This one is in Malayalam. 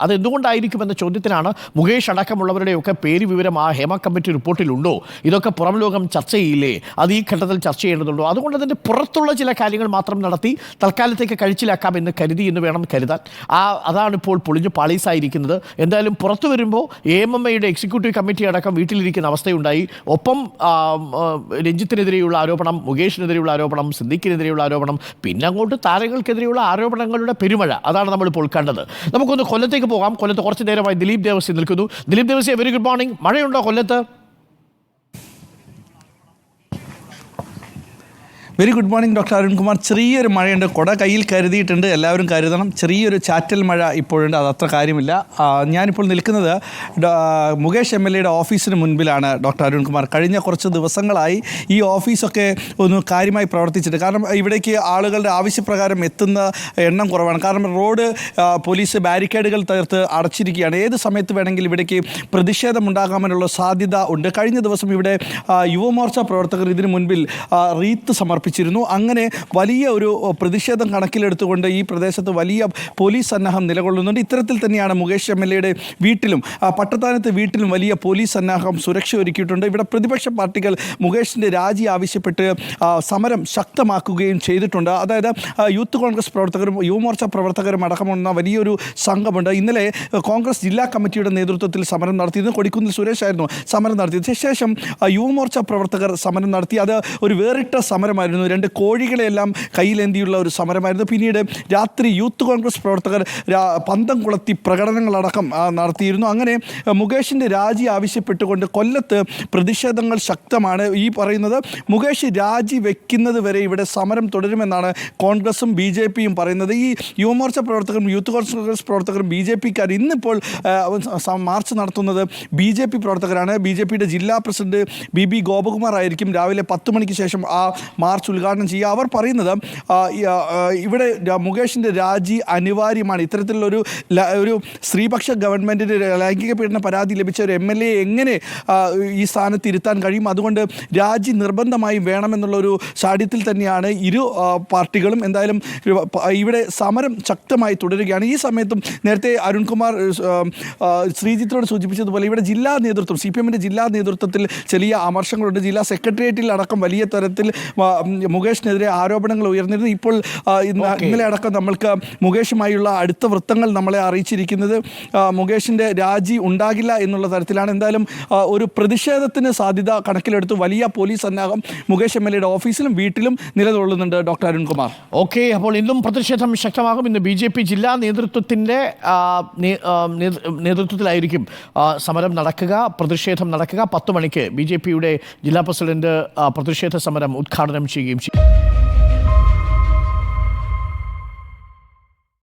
അത് എന്തുകൊണ്ടായിരിക്കുമെന്ന ചോദ്യത്തിനാണ് മുകേഷ് അടക്കമുള്ളവരുടെയൊക്കെ പേര് വിവരം ആ ഹേമ കമ്മിറ്റി റിപ്പോർട്ടിലുണ്ടോ? ഇതൊക്കെ പുറം ലോകം ചർച്ച ചെയ്യില്ലേ അത് ഈ ഘട്ടത്തിൽ ചർച്ച ചെയ്യേണ്ടതുണ്ടോ? അതുകൊണ്ട് അതിന്റെ പുറത്തുള്ള ചില കാര്യങ്ങൾ മാത്രം നടത്തി തൽക്കാലത്തേക്ക് കഴിച്ചിലാക്കാം എന്ന് കരുതി എന്ന് വേണം കരുതാൻ. ആ അതാണ് ഇപ്പോൾ പൊളിഞ്ഞു പാളീസായിരിക്കുന്നത്. എന്തായാലും പുറത്തു വരുമ്പോൾ എ എം എം ഐയുടെ എക്സിക്യൂട്ടീവ് കമ്മിറ്റി അടക്കം വീട്ടിലിരിക്കുന്ന അവസ്ഥയുണ്ടായി. ഒപ്പം രഞ്ജിത്തിനെതിരെയുള്ള ആരോപണം മുകേഷിനെതിരെയുള്ള ആരോപണം സിദ്ദിഖിനെതിരെയുള്ള ആരോപണം പിന്നെ അങ്ങോട്ട് താരങ്ങൾക്കെതിരെയുള്ള ആരോപണങ്ങളുടെ പെരുമഴ. അതാണ് നമ്മളിപ്പോൾ കണ്ടത്. നമുക്കൊന്ന് കൊല്ലത്തേക്ക് പോകാം. കൊല്ലത്ത് കുറച്ച് നേരമായി ദിലീപ് ദേവസി നിൽക്കുന്നു. Dileep Devasya very good morning മഴയുണ്ടോ കൊല്ലത്ത്? Very good morning doctor Arunkumar ചെറിയൊരു മഴയുണ്ട്. കുട കയ്യിൽ കരുതിയിട്ടുണ്ട്. എല്ലാവരും കരുതണം. ചെറിയൊരു ചാറ്റൽ മഴ ഇപ്പോഴുണ്ട്. അത് അത്ര കാര്യമില്ല. ഞാനിപ്പോൾ നിൽക്കുന്നത് മുകേഷ് എം എൽ എയുടെ ഓഫീസിന് മുൻപിലാണ് ഡോക്ടർ അരുൺകുമാർ കഴിഞ്ഞ കുറച്ച് ദിവസങ്ങളായി ഈ ഓഫീസൊക്കെ ഒന്ന് കാര്യമായി പ്രവർത്തിച്ചിട്ട് കാരണം ഇവിടേക്ക് ആളുകളുടെ ആവശ്യപ്രകാരം എത്തുന്ന എണ്ണം കുറവാണ്. കാരണം റോഡ് പോലീസ് ബാരിക്കേഡുകൾ തീർത്ത് അടച്ചിരിക്കുകയാണ്. ഏത് സമയത്ത് വേണമെങ്കിലും ഇവിടേക്ക് പ്രതിഷേധം ഉണ്ടാകാമെന്നുള്ള സാധ്യത ഉണ്ട്. കഴിഞ്ഞ ദിവസം ഇവിടെ യുവമോർച്ച പ്രവർത്തകർ ഇതിനു മുൻപിൽ റീത്ത് റീത്ത് സമർപ്പിച്ചിരുന്നു അങ്ങനെ വലിയ ഒരു പ്രതിഷേധം കണക്കിലെടുത്തുകൊണ്ട് ഈ പ്രദേശത്ത് വലിയ പോലീസ് സന്നാഹം നിലകൊള്ളുന്നുണ്ട്. ഇത്തരത്തിൽ തന്നെയാണ് മുകേഷ് എം എൽ എയുടെ വീട്ടിലും പട്ടത്താനത്ത് വീട്ടിലും വലിയ പോലീസ് സന്നാഹം സുരക്ഷ ഒരുക്കിയിട്ടുണ്ട്. ഇവിടെ പ്രതിപക്ഷ പാർട്ടികൾ മുകേഷിന്റെ രാജി ആവശ്യപ്പെട്ട് സമരം ശക്തമാക്കുകയും ചെയ്തിട്ടുണ്ട്. അതായത് യൂത്ത് കോൺഗ്രസ് പ്രവർത്തകരും യുവമോർച്ച പ്രവർത്തകരും അടക്കമുള്ള വലിയൊരു സംഘമുണ്ട്. ഇന്നലെ കോൺഗ്രസ് ജില്ലാ കമ്മിറ്റിയുടെ നേതൃത്വത്തിൽ സമരം നടത്തിയിരുന്നു. കൊടിക്കുന്നിൽ സുരേഷ് ആയിരുന്നു സമരം നടത്തിയത്. ശേഷം യുവമോർച്ച പ്രവർത്തകർ സമരം നടത്തി. അത് ഒരു വേറിട്ട സമരമായിരുന്നു. രണ്ട് കോഴികളെല്ലാം കയ്യിലേന്തിയുള്ള ഒരു സമരമായിരുന്നു. പിന്നീട് രാത്രി യൂത്ത് കോൺഗ്രസ് പ്രവർത്തകർ പന്തം കുളത്തി പ്രകടനങ്ങളടക്കം നടത്തിയിരുന്നു. അങ്ങനെ മുകേഷിന്റെ രാജി ആവശ്യപ്പെട്ടുകൊണ്ട് കൊല്ലത്ത് പ്രതിഷേധങ്ങൾ ശക്തമാണ് ഈ പറയുന്നത്. മുകേഷ് രാജി വെക്കുന്നത് വരെ ഇവിടെ സമരം തുടരുമെന്നാണ് കോൺഗ്രസും ബി ജെ പിയും പറയുന്നത്. ഈ യുവമോർച്ച പ്രവർത്തകരും യൂത്ത് കോൺഗ്രസ് പ്രവർത്തകരും ബി ജെ പിക്കാർ ഇന്നിപ്പോൾ മാർച്ച് നടത്തുന്നത് ബി ജെ പി പ്രവർത്തകരാണ്. ബി ജെ പിയുടെ ജില്ലാ പ്രസിഡന്റ് ബി ബി ഗോപകുമാർ ആയിരിക്കും. രാവിലെ പത്ത് മണിക്ക് ശേഷം ആ മാർച്ച് ഉദ്ഘാടനം ചെയ്യുക. അവർ പറയുന്നത് ഇവിടെ മുകേഷിന്റെ രാജി അനിവാര്യമാണ്. ഇത്തരത്തിലുള്ളൊരു ഒരു സ്ത്രീപക്ഷ ഗവൺമെന്റിന്റെ ലൈംഗിക പീഡന പരാതി ലഭിച്ച ഒരു എം എൽ എ എങ്ങനെ ഈ സ്ഥാനത്ത് ഇരുത്താൻ കഴിയും? അതുകൊണ്ട് രാജി നിർബന്ധമായും വേണമെന്നുള്ളൊരു സാഠ്യത്തിൽ തന്നെയാണ് ഇരു പാർട്ടികളും എന്തായാലും ഇവിടെ സമരം ശക്തമായി തുടരുകയാണ്. ഈ സമയത്തും നേരത്തെ അരുൺകുമാർ ശ്രീജിത്തിനോട് സൂചിപ്പിച്ചതുപോലെ ഇവിടെ ജില്ലാ നേതൃത്വം സി പി എമ്മിന്റെ ജില്ലാ നേതൃത്വത്തിൽ ചെറിയ അമർഷങ്ങളുണ്ട് ജില്ലാ സെക്രട്ടേറിയറ്റിൽ അടക്കം വലിയ തരത്തിൽ മുകേഷിനെതിരെ ആരോപണങ്ങൾ ഉയർന്നിരുന്നു. ഇപ്പോൾ. ഇന്നലെ അടക്കം നമ്മൾക്ക് മുകേഷുമായുള്ള അടുത്ത വൃത്തങ്ങൾ നമ്മളെ അറിയിച്ചിരിക്കുന്നത്. മുകേഷിന്റെ രാജി ഉണ്ടാകില്ല എന്നുള്ള തരത്തിലാണ്. എന്തായാലും ഒരു പ്രതിഷേധത്തിന് സാധ്യത കണക്കിലെടുത്ത് വലിയ പോലീസ് സന്നാഹം മുകേഷ് എം എൽ എയുടെ ഓഫീസിലും വീട്ടിലും നിലകൊള്ളുന്നുണ്ട് ഡോക്ടർ അരുൺകുമാർ. ഓക്കെ അപ്പോൾ ഇന്നും പ്രതിഷേധം ശക്തമാകും. ഇന്ന് ബി ജെ പി ജില്ലാ നേതൃത്വത്തിന്റെ നേതൃത്വത്തിലായിരിക്കും സമരം നടക്കുക പ്രതിഷേധം നടക്കുക. പത്ത് മണിക്ക് ബി ജെ പിയുടെ ജില്ലാ പ്രസിഡന്റ് പ്രതിഷേധ സമരം ഉദ്ഘാടനം ചെയ്യുകയും ചെയ്യും